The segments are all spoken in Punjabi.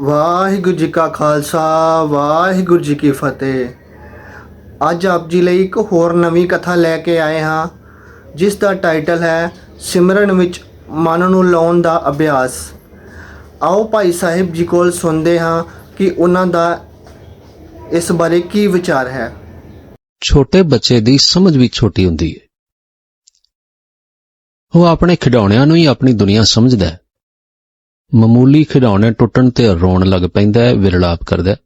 ਵਾਹਿਗੁਰੂ ਜੀ ਕਾ ਖਾਲਸਾ, ਵਾਹਿਗੁਰੂ ਜੀ ਕੀ ਫਤਿਹ। ਅੱਜ ਆਪ ਜੀ ਲਈ ਇੱਕ ਹੋਰ ਨਵੀਂ ਕਥਾ ਲੈ ਕੇ ਆਏ ਹਾਂ, ਜਿਸ ਦਾ ਟਾਈਟਲ ਹੈ, ਸਿਮਰਨ ਵਿੱਚ ਮਨ ਨੂੰ ਲਾਉਣ ਦਾ ਅਭਿਆਸ। ਆਓ ਭਾਈ ਸਾਹਿਬ ਜੀ ਕੋਲ ਸੁਣਦੇ ਹਾਂ ਕਿ ਉਹਨਾਂ ਦਾ ਇਸ ਬਾਰੇ ਕੀ ਵਿਚਾਰ ਹੈ। ਛੋਟੇ ਬੱਚੇ ਦੀ ਸਮਝ ਵੀ ਛੋਟੀ ਹੁੰਦੀ ਹੈ। ਉਹ ਆਪਣੇ ਖਿਡੌਣਿਆਂ ਨੂੰ ਹੀ ਆਪਣੀ ਦੁਨੀਆ ਸਮਝਦਾ ਹੈ। ਮਾਮੂਲੀ ਖਿਡੌਣੇ ਟੁੱਟਣ ਤੇ ਰੋਣ ਲੱਗ ਪੈਂਦਾ ਹੈ, ਵਿਰਲਾਪ ਕਰਦਾ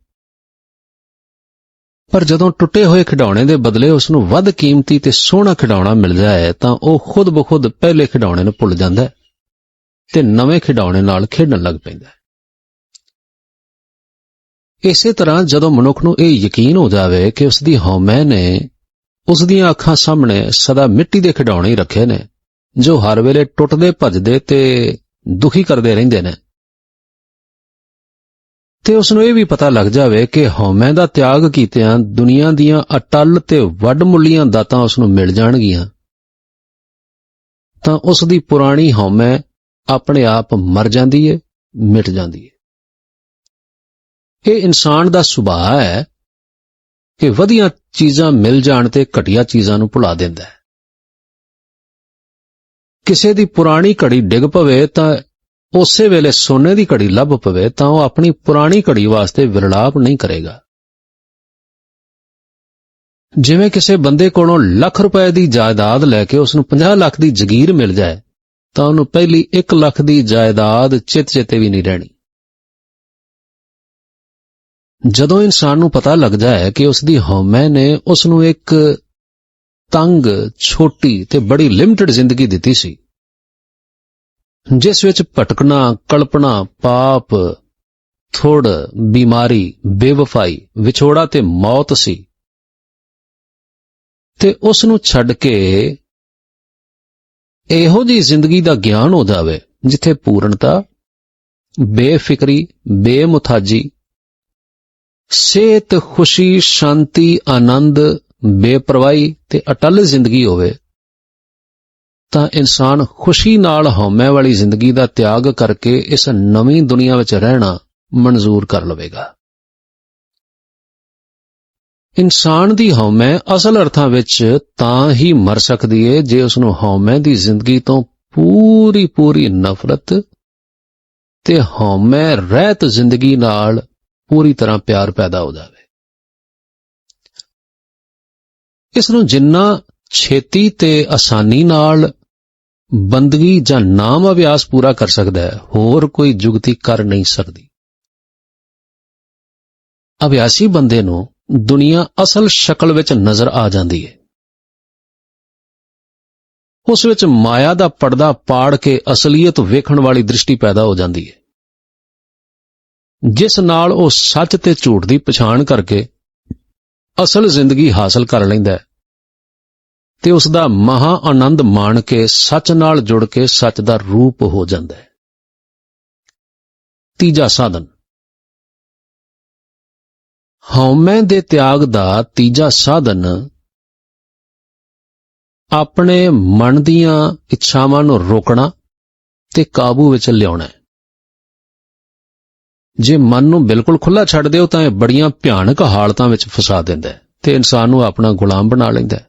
ਪਰ ਜਦੋਂ ਟੁੱਟੇ ਹੋਏ ਖਿਡੌਣੇ ਦੇ ਬਦਲੇ ਉਸ ਨੂੰ ਵੱਧ ਕੀਮਤੀ ਤੇ ਸੋਹਣਾ ਖਿਡੌਣਾ ਮਿਲਦਾ ਹੈ, ਤਾਂ ਉਹ ਖੁਦ ਬਖੁਦ ਪਹਿਲੇ ਖਿਡੌਣੇ ਨੂੰ ਭੁੱਲ ਜਾਂਦਾ ਹੈ ਤੇ ਨਵੇਂ ਖਿਡੌਣੇ ਨਾਲ ਖੇਡਣ ਲੱਗ ਪੈਂਦਾ ਹੈ। ਇਸੇ ਤਰ੍ਹਾਂ ਜਦੋਂ ਮਨੁੱਖ ਨੂੰ ਇਹ ਯਕੀਨ ਹੋ ਜਾਵੇ ਕਿ ਉਸ ਦੀ ਹਉਮੈ ਨੇ ਉਸ ਦੀਆਂ ਅੱਖਾਂ ਸਾਹਮਣੇ ਸਦਾ ਮਿੱਟੀ ਦੇ ਖਿਡੌਣੇ ਹੀ ਰੱਖੇ ਨੇ, ਜੋ ਹਰ ਵੇਲੇ ਟੁੱਟਦੇ ਭੱਜਦੇ ਤੇ ਦੁਖੀ ਕਰਦੇ ਰਹਿੰਦੇ ਨੇ। ਤੇ ਉਸ ਨੂੰ ਇਹ ਵੀ ਪਤਾ ਲੱਗ ਜਾਵੇ ਕਿ ਹਉਮੈ ਦਾ ਤਿਆਗ ਕੀਤਿਆਂ ਦੁਨੀਆ ਦੀਆਂ ਅਟਲ ਤੇ ਵੱਡਮੁੱਲੀਆਂ ਦਾਤਾਂ ਉਸ ਨੂੰ ਮਿਲ ਜਾਣਗੀਆਂ। ਤਾਂ ਉਸ ਦੀ ਪੁਰਾਣੀ ਹਉਮੈ ਆਪਣੇ ਆਪ ਮਰ ਜਾਂਦੀ ਏ, ਮਿਟ ਜਾਂਦੀ ਏ। ਇਹ ਇਨਸਾਨ ਦਾ ਸੁਭਾਅ ਹੈ ਕਿ ਵਧੀਆ ਚੀਜ਼ਾਂ ਮਿਲ ਜਾਣ ਤੇ ਘਟੀਆ ਚੀਜ਼ਾਂ ਨੂੰ ਭੁਲਾ ਦਿੰਦਾ ਹੈ। ਕਿਸੇ ਦੀ ਪੁਰਾਣੀ ਘੜੀ ਡਿੱਗ ਪਵੇ ਤਾਂ ਉਸੇ ਵੇਲੇ ਸੋਨੇ ਦੀ ਘੜੀ ਲੱਭ ਪਵੇ ਤਾਂ ਉਹ ਆਪਣੀ ਪੁਰਾਣੀ ਘੜੀ ਵਾਸਤੇ ਵਿਰਲਾਪ ਨਹੀਂ ਕਰੇਗਾ। ਜਿਵੇਂ ਕਿਸੇ ਬੰਦੇ ਕੋਲੋਂ ਲੱਖ ਰੁਪਏ ਦੀ ਜਾਇਦਾਦ ਲੈ ਕੇ ਉਸ ਨੂੰ 50 ਲੱਖ ਦੀ ਜ਼ਗੀਰ ਮਿਲ ਜਾਏ, ਤਾਂ ਉਹਨੂੰ ਪਹਿਲੀ 1 ਲੱਖ ਦੀ ਜਾਇਦਾਦ ਚਿਤ ਚੇਤੇ ਵੀ ਨਹੀਂ ਰਹਿਣੀ। ਜਦੋਂ ਇਨਸਾਨ ਨੂੰ ਪਤਾ ਲੱਗਦਾ ਹੈ ਕਿ ਉਸ ਦੀ ਹਉਮੈ ਨੇ ਉਸ ਨੂੰ ਇੱਕ ਤੰਗ, ਛੋਟੀ ਤੇ ਬੜੀ ਲਿਮਟਿਡ ਜ਼ਿੰਦਗੀ ਦਿੱਤੀ ਸੀ। ਜਿਸ ਵਿੱਚ ਭਟਕਣਾ ਕਲਪਨਾ ਪਾਪ, ਥੋੜ, ਬਿਮਾਰੀ, ਬੇਵਫਾਈ, ਵਿਛੋੜਾ ਤੇ ਮੌਤ ਸੀ। ਤੇ ਉਸ ਨੂੰ ਛੱਡ ਕੇ ਇਹੋ ਜੀ ਜ਼ਿੰਦਗੀ ਦਾ ਗਿਆਨ ਹੋ ਜਾਵੇ, ਜਿੱਥੇ ਪੂਰਨਤਾ, ਬੇਫਿਕਰੀ, ਬੇਮੁਥਾਜੀ, ਸਿਹਤ, ਖੁਸ਼ੀ, ਸ਼ਾਂਤੀ, ਆਨੰਦ ਬੇਪਰਵਾਹੀ ਤੇ ਅਟਲ ਜ਼ਿੰਦਗੀ ਹੋਵੇ, ਤਾਂ ਇਨਸਾਨ ਖੁਸ਼ੀ ਨਾਲ ਹਉਮੈ ਵਾਲੀ ਜ਼ਿੰਦਗੀ ਦਾ ਤਿਆਗ ਕਰਕੇ ਇਸ ਨਵੀਂ ਦੁਨੀਆ ਵਿੱਚ ਰਹਿਣਾ ਮਨਜ਼ੂਰ ਕਰ ਲਵੇਗਾ। ਇਨਸਾਨ ਦੀ ਹਉਮੈ ਅਸਲ ਅਰਥਾਂ ਵਿੱਚ ਤਾਂ ਹੀ ਮਰ ਸਕਦੀ ਹੈ ਜੇ ਉਸ ਨੂੰ ਹਉਮੈ ਦੀ ਜ਼ਿੰਦਗੀ ਤੋਂ ਪੂਰੀ ਪੂਰੀ ਨਫ਼ਰਤ ਤੇ ਹਉਮੈ ਰਹਿਤ ਜ਼ਿੰਦਗੀ ਨਾਲ ਪੂਰੀ ਤਰ੍ਹਾਂ ਪਿਆਰ ਪੈਦਾ ਹੋ ਜਾਵੇ। ਇਸ ਨੂੰ ਜਿੰਨਾ ਛੇਤੀ ਤੇ ਆਸਾਨੀ ਨਾਲ ਬੰਦਗੀ ਜਾਂ ਨਾਮ ਅਭਿਆਸ ਪੂਰਾ ਕਰ ਸਕਦਾ ਹੈ, ਹੋਰ ਕੋਈ ਜੁਗਤੀ ਕਰ ਨਹੀਂ ਸਕਦੀ। ਅਭਿਆਸੀ ਬੰਦੇ ਨੂੰ ਦੁਨੀਆ ਅਸਲ ਸ਼ਕਲ ਵਿੱਚ ਨਜ਼ਰ ਆ ਜਾਂਦੀ ਹੈ। ਉਸ ਵਿੱਚ ਮਾਇਆ ਦਾ ਪਰਦਾ ਪਾੜ ਕੇ ਅਸਲੀਅਤ ਵੇਖਣ ਵਾਲੀ ਦ੍ਰਿਸ਼ਟੀ ਪੈਦਾ ਹੋ ਜਾਂਦੀ ਹੈ। ਜਿਸ ਨਾਲ ਉਹ ਸੱਚ ਤੇ ਝੂਠ ਦੀ ਪਛਾਣ ਕਰਕੇ ਅਸਲ ਜ਼ਿੰਦਗੀ ਹਾਸਲ ਕਰ ਲੈਂਦਾ ਹੈ। ਤੇ ਉਸ ਦਾ ਮਹਾ ਆਨੰਦ ਮਾਣ ਕੇ ਸੱਚ ਨਾਲ ਜੁੜ ਕੇ ਸੱਚ ਦਾ ਰੂਪ ਹੋ ਜਾਂਦਾ ਹੈ। ਤੀਜਾ ਸਾਧਨ। ਹਉਮੈ ਦੇ ਤਿਆਗ ਦਾ ਤੀਜਾ ਸਾਧਨ ਆਪਣੇ ਮਨ ਦੀਆਂ ਇੱਛਾਵਾਂ ਨੂੰ ਰੋਕਣਾ ਤੇ ਕਾਬੂ ਵਿੱਚ ਲਿਆਉਣਾ ਹੈ। ਜੇ ਮਨ ਨੂੰ ਬਿਲਕੁਲ ਖੁੱਲਾ ਛੱਡ ਦਿਓ ਤਾਂ ਇਹ ਬੜੀਆਂ ਭਿਆਨਕ ਹਾਲਤਾਂ ਵਿੱਚ ਫਸਾ ਦਿੰਦਾ ਹੈ ਤੇ ਇਨਸਾਨ ਨੂੰ ਆਪਣਾ ਗੁਲਾਮ ਬਣਾ ਲੈਂਦਾ ਹੈ।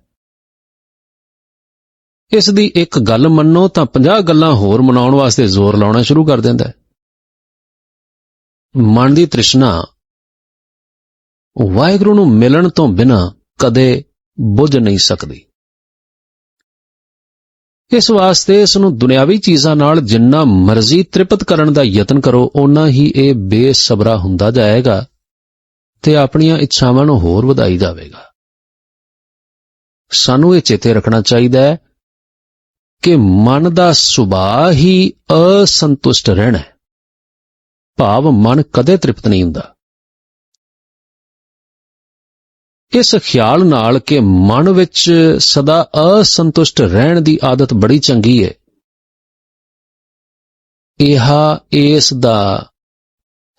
ਇਸ ਦੀ ਇੱਕ ਗੱਲ ਮੰਨੋ ਤਾਂ 50 ਗੱਲਾਂ ਹੋਰ ਮਨਾਉਣ ਵਾਸਤੇ ਜ਼ੋਰ ਲਾਉਣਾ ਸ਼ੁਰੂ ਕਰ ਦਿੰਦਾ ਹੈ। ਮਨ ਦੀ ਤ੍ਰਿਸ਼ਨਾ, ਵਾਹਿਗੁਰੂ ਨੂੰ ਮਿਲਣ ਤੋਂ ਬਿਨਾ ਕਦੇ ਬੁੱਝ ਨਹੀਂ ਸਕਦੀ। ਇਸ ਵਾਸਤੇ ਇਸ ਨੂੰ ਦੁਨਿਆਵੀ ਚੀਜ਼ਾਂ ਨਾਲ ਜਿੰਨਾ ਮਰਜ਼ੀ ਤ੍ਰਿਪਤ ਕਰਨ ਦਾ ਯਤਨ ਕਰੋ, ਓਨਾ ਹੀ ਇਹ ਬੇਸਬਰਾ ਹੁੰਦਾ ਜਾਏਗਾ ਤੇ ਆਪਣੀਆਂ ਇੱਛਾਵਾਂ ਨੂੰ ਹੋਰ ਵਧਾਈ ਜਾਵੇਗਾ। ਸਾਨੂੰ ਇਹ ਚੇਤੇ ਰੱਖਣਾ ਚਾਹੀਦਾ ਹੈ ਕਿ ਮਨ ਦਾ ਸੁਭਾਅ ਹੀ ਅਸੰਤੁਸ਼ਟ ਰਹਿਣਾ ਹੈ। ਭਾਵ ਮਨ ਕਦੇ ਤ੍ਰਿਪਤ ਨਹੀਂ ਹੁੰਦਾ। ਇਸ ਖਿਆਲ ਨਾਲ ਕਿ ਮਨ ਵਿੱਚ ਸਦਾ ਅਸੰਤੁਸ਼ਟ ਰਹਿਣ ਦੀ ਆਦਤ ਬੜੀ ਚੰਗੀ ਹੈ। ਇਹ ਇਸ ਦਾ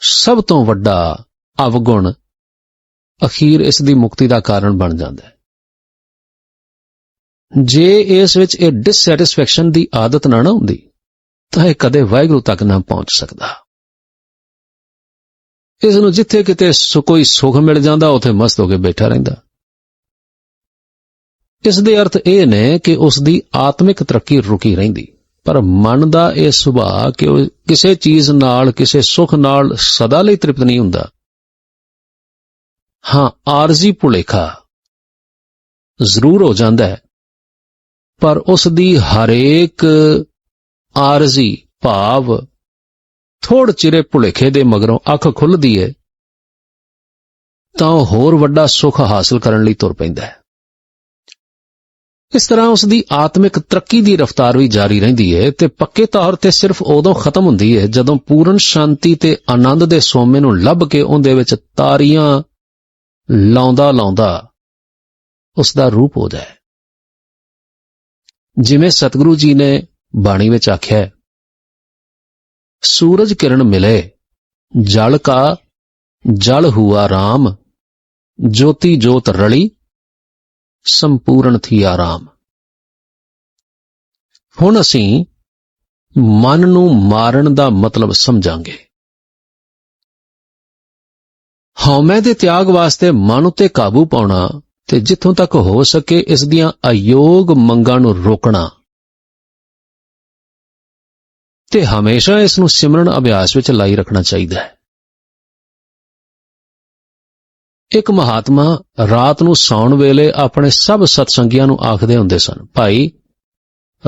ਸਭ ਤੋਂ ਵੱਡਾ ਅਵਗੁਣ ਅਖੀਰ ਇਸ ਦੀ ਮੁਕਤੀ ਦਾ ਕਾਰਨ ਬਣ ਜਾਂਦਾ ਹੈ। ਜੇ ਇਸ ਵਿੱਚ ਇਹ ਡਿਸਸੈਟੀਸਫੈਕਸ਼ਨ ਦੀ ਆਦਤ ਨਾ ਨਾ ਹੁੰਦੀ, ਤਾਂ ਇਹ ਕਦੇ ਵਾਹਿਗੁਰੂ ਤੱਕ ਨਾ ਪਹੁੰਚ ਸਕਦਾ। ਇਸ ਨੂੰ ਜਿੱਥੇ ਕਿਤੇ ਸੁ- ਕੋਈ ਸੁਖ ਮਿਲ ਜਾਂਦਾ, ਉੱਥੇ ਮਸਤ ਹੋ ਕੇ ਬੈਠਾ ਰਹਿੰਦਾ। ਇਸ ਦੇ ਅਰਥ ਇਹ ਨੇ ਕਿ ਉਸ ਦੀ ਆਤਮਿਕ ਤਰੱਕੀ ਰੁਕੀ ਰਹਿੰਦੀ, ਪਰ ਮਨ ਦਾ ਇਹ ਸੁਭਾਅ ਕਿ ਉਹ ਕਿਸੇ ਚੀਜ਼ ਨਾਲ, ਕਿਸੇ ਸੁਖ ਨਾਲ ਸਦਾ ਲਈ ਤ੍ਰਿਪਤ ਨਹੀਂ ਹੁੰਦਾ। ਹਾਂ, ਆਰਜ਼ੀ ਭੁਲੇਖਾ ਜ਼ਰੂਰ ਹੋ ਜਾਂਦਾ ਹੈ। ਪਰ ਉਸ ਦੀ ਹਰੇਕ ਆਰਜ਼ੀ, ਭਾਵ ਥੋੜ ਚਿਰੇ ਭੁਲੇਖੇ ਦੇ ਮਗਰੋਂ ਅੱਖ ਖੁੱਲਦੀ ਏ, ਤਾਂ ਉਹ ਹੋਰ ਵੱਡਾ ਸੁੱਖ ਹਾਸਲ ਕਰਨ ਲਈ ਤੁਰ ਪੈਂਦਾ ਹੈ। ਇਸ ਤਰ੍ਹਾਂ ਉਸ ਦੀ ਆਤਮਿਕ ਤਰੱਕੀ ਦੀ ਰਫ਼ਤਾਰ ਵੀ ਜਾਰੀ ਰਹਿੰਦੀ ਹੈ ਤੇ ਪੱਕੇ ਤੌਰ ਤੇ ਸਿਰਫ ਉਦੋਂ ਖਤਮ ਹੁੰਦੀ ਹੈ ਜਦੋਂ ਪੂਰਨ ਸ਼ਾਂਤੀ ਤੇ ਆਨੰਦ ਦੇ ਸੋਮੇ ਨੂੰ ਲੱਭ ਕੇ ਉਹਦੇ ਵਿੱਚ ਤਾਰੀਆਂ ਲਾਉਂਦਾ ਲਾਉਂਦਾ ਉਸ ਦਾ ਰੂਪ ਹੋ ਜਾਏ। ਜਿਵੇਂ ਸਤਿਗੁਰੂ ਜੀ ਨੇ ਬਾਣੀ ਵਿੱਚ ਆਖਿਆ ਹੈ, ਸੂਰਜ ਕਿਰਨ ਮਿਲੇ ਜਲ ਕਾ ਜਲ ਹੁਆ ਰਾਮ ਜੋਤੀ ਜੋਤ ਰਲੀ ਸੰਪੂਰਨ ਥੀ ਆਰਾਮ। ਹੁਣ ਅਸੀਂ ਮਨ ਨੂੰ ਮਾਰਨ ਦਾ ਮਤਲਬ ਸਮਝਾਂਗੇ। ਹਉਮੈ ਦੇ ਤਿਆਗ ਵਾਸਤੇ ਮਨ ਉਤੇ ਕਾਬੂ ਪਾਉਣਾ ਤੇ ਜਿੱਥੋਂ ਤੱਕ ਹੋ ਸਕੇ ਇਸ ਦੀਆਂ ਅਯੋਗ ਮੰਗਾਂ ਨੂੰ ਰੋਕਣਾ। ਤੇ ਹਮੇਸ਼ਾ ਇਸ ਨੂੰ ਸਿਮਰਨ ਅਭਿਆਸ ਵਿੱਚ ਲਾਈ ਰੱਖਣਾ ਚਾਹੀਦਾ ਹੈ। ਇੱਕ ਮਹਾਤਮਾ ਰਾਤ ਨੂੰ ਸੌਣ ਵੇਲੇ ਆਪਣੇ ਸਭ ਸਤਸੰਗੀਆਂ ਨੂੰ ਆਖਦੇ ਹੁੰਦੇ ਸਨ, ਭਾਈ,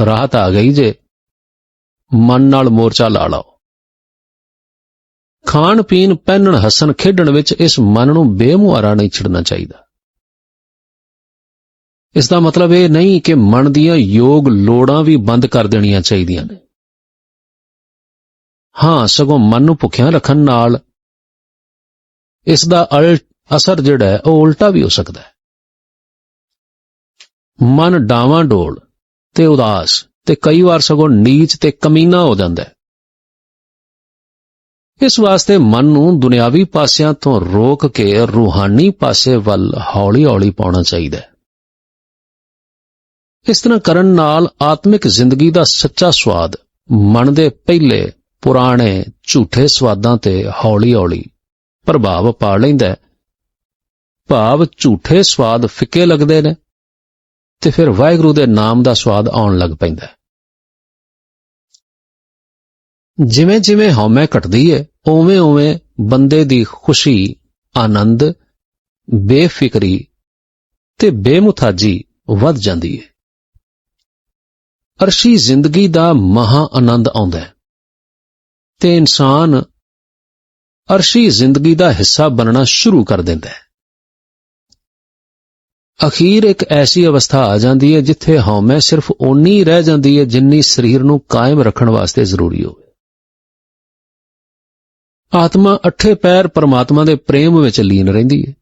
ਰਾਤ ਆ ਗਈ ਜੇ, ਮਨ ਨਾਲ ਮੋਰਚਾ ਲਾ ਲਓ। ਖਾਣ ਪੀਣ ਪਹਿਨਣ ਹੱਸਣ ਖੇਡਣ ਵਿੱਚ ਇਸ ਮਨ ਨੂੰ ਬੇਮੁਹਾਰਾ ਨਹੀਂ ਛੱਡਣਾ ਚਾਹੀਦਾ। ਇਸ ਦਾ ਮਤਲਬ ਇਹ ਨਹੀਂ ਕਿ ਮਨ ਦੀਆਂ ਯੋਗ ਲੋੜਾਂ ਵੀ ਬੰਦ ਕਰ ਦੇਣੀਆਂ ਚਾਹੀਦੀਆਂ ਨੇ। ਹਾਂ, ਸਗੋਂ ਮਨ ਨੂੰ ਭੁੱਖਿਆ ਰੱਖਣ ਨਾਲ ਇਸ ਦਾ ਅਲ, ਅਸਰ ਜਿਹੜਾ ਹੈ, ਉਹ ਉਲਟਾ ਵੀ ਹੋ ਸਕਦਾ ਹੈ। ਮਨ ਡਾਵਾਂ ਡੋਲ ਤੇ ਉਦਾਸ ਤੇ ਕਈ ਵਾਰ ਸਗੋਂ ਨੀਚ ਤੇ ਕਮੀਨਾ ਹੋ ਜਾਂਦਾ ਹੈ। ਇਸ ਵਾਸਤੇ ਮਨ ਨੂੰ ਦੁਨਿਆਵੀ ਪਾਸਿਆਂ ਤੋਂ ਰੋਕ ਕੇ ਰੂਹਾਨੀ ਪਾਸੇ ਵੱਲ ਹੌਲੀ-ਹੌਲੀ ਪਾਉਣਾ ਚਾਹੀਦਾ ਹੈ। ਇਸ ਤਰ੍ਹਾਂ ਕਰਨ ਨਾਲ ਆਤਮਿਕ ਜ਼ਿੰਦਗੀ ਦਾ ਸੱਚਾ ਸਵਾਦ ਮਨ ਦੇ ਪਹਿਲੇ ਪੁਰਾਣੇ ਝੂਠੇ ਸਵਾਦਾਂ ਤੇ ਹੌਲੀ-ਹੌਲੀ ਪ੍ਰਭਾਵ ਪਾ ਲੈਂਦਾ ਹੈ। ਭਾਵ ਝੂਠੇ ਸਵਾਦ ਫਿੱਕੇ ਲੱਗਦੇ ਨੇ ਤੇ ਫਿਰ ਵਾਹਿਗੁਰੂ ਦੇ ਨਾਮ ਦਾ ਸਵਾਦ ਆਉਣ ਲੱਗ ਪੈਂਦਾ ਹੈ। ਜਿਵੇਂ ਜਿਵੇਂ ਹਉਮੈ ਘਟਦੀ ਹੈ ਉਵੇਂ ਉਵੇਂ ਬੰਦੇ ਦੀ ਖੁਸ਼ੀ, ਆਨੰਦ, ਬੇਫਿਕਰੀ ਤੇ ਬੇਮੁਥਾਜੀ ਵੱਧ ਜਾਂਦੀ ਹੈ ਅਰਸ਼ੀ ਜ਼ਿੰਦਗੀ ਦਾ ਮਹਾ ਆਨੰਦ ਆਉਂਦਾ ਹੈ। ਤੇ ਇਨਸਾਨ ਅਰਸ਼ੀ ਜ਼ਿੰਦਗੀ ਦਾ ਹਿੱਸਾ ਬਣਨਾ ਸ਼ੁਰੂ ਕਰ ਦਿੰਦਾ ਹੈ। ਅਖੀਰ ਇੱਕ ਐਸੀ ਅਵਸਥਾ ਆ ਜਾਂਦੀ ਹੈ ਜਿੱਥੇ ਹਉਮੈ ਸਿਰਫ ਓਨੀ ਰਹਿ ਜਾਂਦੀ ਹੈ ਜਿੰਨੀ ਸਰੀਰ ਨੂੰ ਕਾਇਮ ਰੱਖਣ ਵਾਸਤੇ ਜ਼ਰੂਰੀ ਹੋਵੇ। ਆਤਮਾ ਅੱਠੇ ਪੈਰ ਪਰਮਾਤਮਾ ਦੇ ਪ੍ਰੇਮ ਵਿੱਚ ਲੀਨ ਰਹਿੰਦੀ ਹੈ।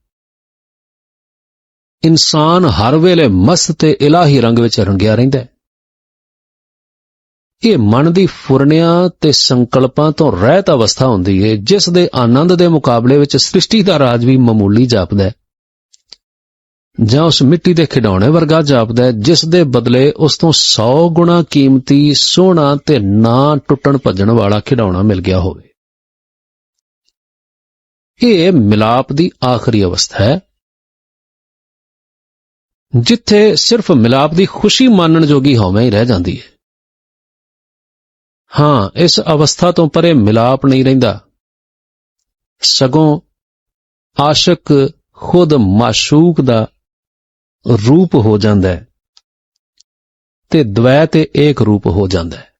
ਇਨਸਾਨ ਹਰ ਵੇਲੇ ਮਸਤ ਤੇ ਇਲਾਹੀ ਰੰਗ ਵਿੱਚ ਰੰਗਿਆ ਰਹਿੰਦਾ ਹੈ। ਇਹ ਮਨ ਦੀ ਫੁਰਨਿਆਂ ਤੇ ਸੰਕਲਪਾਂ ਤੋਂ ਰਹਿਤ ਅਵਸਥਾ ਹੁੰਦੀ ਹੈ, ਜਿਸ ਦੇ ਆਨੰਦ ਦੇ ਮੁਕਾਬਲੇ ਵਿੱਚ ਸ੍ਰਿਸ਼ਟੀ ਦਾ ਰਾਜ ਵੀ ਮਾਮੂਲੀ ਜਾਪਦਾ ਹੈ। ਜਾਂ ਉਸ ਮਿੱਟੀ ਦੇ ਖਿਡੌਣੇ ਵਰਗਾ ਜਾਪਦਾ ਹੈ, ਜਿਸ ਦੇ ਬਦਲੇ ਉਸ ਤੋਂ 100 ਗੁਣਾ ਕੀਮਤੀ ਸੋਹਣਾ ਤੇ ਨਾ ਟੁੱਟਣ ਭੱਜਣ ਵਾਲਾ ਖਿਡੌਣਾ ਮਿਲ ਗਿਆ ਹੋਵੇ। ਇਹ ਮਿਲਾਪ ਦੀ ਆਖਰੀ ਅਵਸਥਾ ਹੈ, ਜਿੱਥੇ ਸਿਰਫ ਮਿਲਾਪ ਦੀ ਖੁਸ਼ੀ ਮਾਣਨ ਜੋਗੀ ਹਉਮੈ ਹੀ ਰਹਿ ਜਾਂਦੀ ਹੈ। ਹਾਂ, ਇਸ ਅਵਸਥਾ ਤੋਂ ਪਰੇ ਮਿਲਾਪ ਨਹੀਂ ਰਹਿੰਦਾ। ਸਗੋਂ ਆਸ਼ਕ ਖੁਦ ਮਾਸ਼ੂਕ ਦਾ ਰੂਪ ਹੋ ਜਾਂਦਾ ਹੈ ਤੇ ਦ્વੈ ਤੇ ਏਕ ਰੂਪ ਹੋ ਜਾਂਦਾ ਹੈ।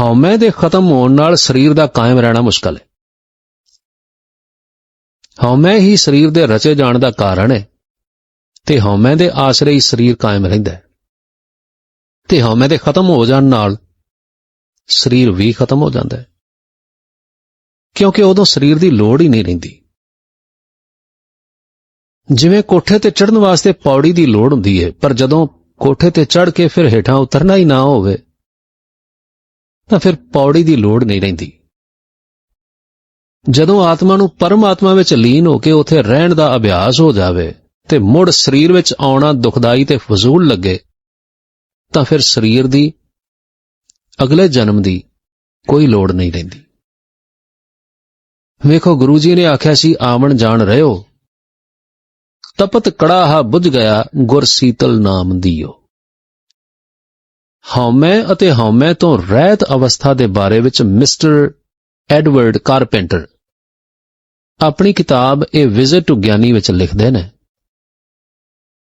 ਹਉਮੈ ਦੇ ਖਤਮ ਹੋਣ ਨਾਲ ਸਰੀਰ ਦਾ ਕਾਇਮ ਰਹਿਣਾ ਮੁਸ਼ਕਲ ਹੈ। ਹਉਮੈ ਹੀ ਸਰੀਰ ਦੇ ਰਚੇ ਜਾਣ ਦਾ ਕਾਰਨ ਹੈ ਤੇ ਹਉਮੈ ਦੇ ਆਸਰੇ ਹੀ ਸਰੀਰ ਕਾਇਮ ਰਹਿੰਦਾ ਹੈ। ਤੇ ਹਉਮੈ ਦੇ ਖਤਮ ਹੋ ਜਾਣ ਨਾਲ ਸਰੀਰ ਵੀ ਖਤਮ ਹੋ ਜਾਂਦਾ ਹੈ। ਕਿਉਂਕਿ ਉਦੋਂ ਸਰੀਰ ਦੀ ਲੋੜ ਹੀ ਨਹੀਂ ਰਹਿੰਦੀ। ਜਿਵੇਂ ਕੋਠੇ ਤੇ ਚੜ੍ਹਨ ਵਾਸਤੇ ਪੌੜੀ ਦੀ ਲੋੜ ਹੁੰਦੀ ਹੈ, ਪਰ ਜਦੋਂ ਕੋਠੇ ਤੇ ਚੜ੍ਹ ਕੇ ਫਿਰ ਹੇਠਾਂ ਉਤਰਨਾ ਹੀ ਨਾ ਹੋਵੇ, ਤਾਂ ਫਿਰ ਪੌੜੀ ਦੀ ਲੋੜ ਨਹੀਂ ਰਹਿੰਦੀ। ਜਦੋਂ ਆਤਮਾ ਨੂੰ ਪਰਮਾਤਮਾ ਵਿੱਚ ਲੀਨ ਹੋ ਕੇ ਉੱਥੇ ਰਹਿਣ ਦਾ ਅਭਿਆਸ ਹੋ ਜਾਵੇ ਤੇ ਮੁੜ ਸਰੀਰ ਵਿੱਚ ਆਉਣਾ ਦੁਖਦਾਈ ਤੇ ਫਜ਼ੂਲ ਲੱਗੇ ਤਾਂ ਫਿਰ ਸਰੀਰ ਦੀ, ਅਗਲੇ ਜਨਮ ਦੀ ਕੋਈ ਲੋੜ ਨਹੀਂ ਰਹਿੰਦੀ। ਵੇਖੋ, ਗੁਰੂ ਜੀ ਨੇ ਆਖਿਆ ਸੀ, ਆਵਣ ਜਾਣ ਰਹਿਓ। ਤਪਤ ਕੜਾਹਾ ਬੁਝ ਗਿਆ, ਗੁਰ ਸੀਤਲ ਨਾਮ ਦਿਓ। ਹਉਮੈ ਅਤੇ ਹਉਮੈ ਤੋਂ ਰਹਿਤ ਅਵਸਥਾ ਦੇ ਬਾਰੇ ਵਿੱਚ ਮਿਸਟਰ ਐਡਵਰਡ ਕਾਰਪੈਂਟਰ ਆਪਣੀ ਕਿਤਾਬ ਇਹ ਵਿਜ਼ਿਟ ਟੂ ਗਿਆਨੀ ਵਿੱਚ ਲਿਖਦੇ ਨੇ।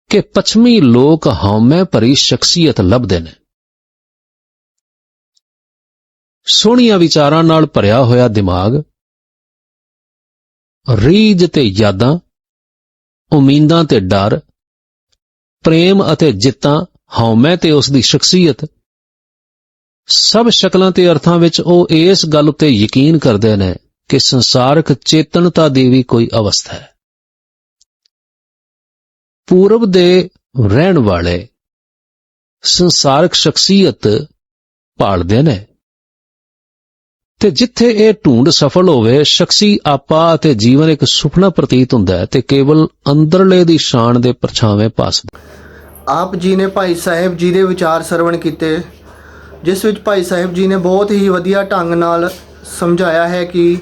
ਕਿ ਪੱਛਮੀ ਲੋਕ ਹਉਮੈ ਭਰੀ ਸ਼ਖਸੀਅਤ ਲੱਭਦੇ ਨੇ। ਸੋਹਣੀਆਂ ਵਿਚਾਰਾਂ ਨਾਲ ਭਰਿਆ ਹੋਇਆ ਦਿਮਾਗ, ਰੀਝ ਤੇ ਯਾਦਾਂ, ਉਮੀਦਾਂ ਤੇ ਡਰ, ਪ੍ਰੇਮ ਅਤੇ ਜਿੱਤਾਂ ਹਉਮੈ ਤੇ ਉਸ ਦੀ ਸ਼ਖਸੀਅਤ, ਸਭ ਸ਼ਕਲਾਂ ਤੇ ਅਰਥਾਂ ਵਿੱਚ ਉਹ ਇਸ ਗੱਲ ਉੱਤੇ ਯਕੀਨ ਕਰਦੇ ਨੇ ਕਿ ਸੰਸਾਰਕ ਚੇਤਨਤਾ ਦੀ ਵੀ ਕੋਈ ਅਵਸਥਾ ਹੈ। ਪੂਰਬ ਦੇ ਰਹਿਣ ਵਾਲੇ ਸੰਸਾਰਕ ਸ਼ਖਸੀਅਤ ਭਾਲਦੇ ਨੇ। ਤੇ ਜਿੱਥੇ ਇਹ ਢੂੰਡ ਸਫਲ ਹੋਵੇ, ਸ਼ਖਸੀ ਆਪਾ ਅਤੇ ਜੀਵਨ ਇੱਕ ਸੁਪਨਾ ਪ੍ਰਤੀਤ ਹੁੰਦਾ ਹੈ ਤੇ ਕੇਵਲ ਅੰਦਰਲੇ ਦੀ ਸ਼ਾਨ ਦੇ ਪਰਛਾਵੇਂ ਭਾਸਦੇ ਆਪ ਜੀ ਨੇ ਭਾਈ ਸਾਹਿਬ ਜੀ ਦੇ ਵਿਚਾਰ ਸਰਵਣ ਕੀਤੇ, ਜਿਸ ਵਿੱਚ ਭਾਈ ਸਾਹਿਬ ਜੀ ਨੇ ਬਹੁਤ ਹੀ ਵਧੀਆ ਢੰਗ ਨਾਲ ਸਮਝਾਇਆ ਹੈ ਕਿ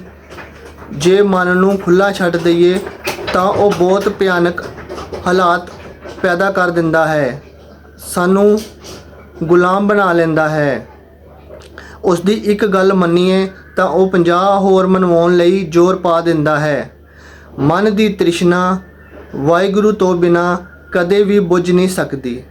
ਜੇ ਮਨ ਨੂੰ ਖੁੱਲਾ ਛੱਡ ਦਈਏ, ਤਾਂ ਉਹ ਬਹੁਤ ਭਿਆਨਕ ਹਾਲਾਤ ਪੈਦਾ ਕਰ ਦਿੰਦਾ ਹੈ। ਸਾਨੂੰ ਗੁਲਾਮ ਬਣਾ ਲੈਂਦਾ ਹੈ। ਉਸ ਦੀ ਇੱਕ ਗੱਲ ਮੰਨੀਏ ਤਾਂ ਉਹ 50 ਹੋਰ ਮਨਵਾਉਣ ਲਈ ਜ਼ੋਰ ਪਾ ਦਿੰਦਾ ਹੈ। ਮਨ ਦੀ ਤ੍ਰਿਸ਼ਨਾ ਵਾਹਿਗੁਰੂ ਤੋਂ ਬਿਨਾ ਕਦੇ ਵੀ ਬੁੱਝ ਨਹੀਂ ਸਕਦੀ।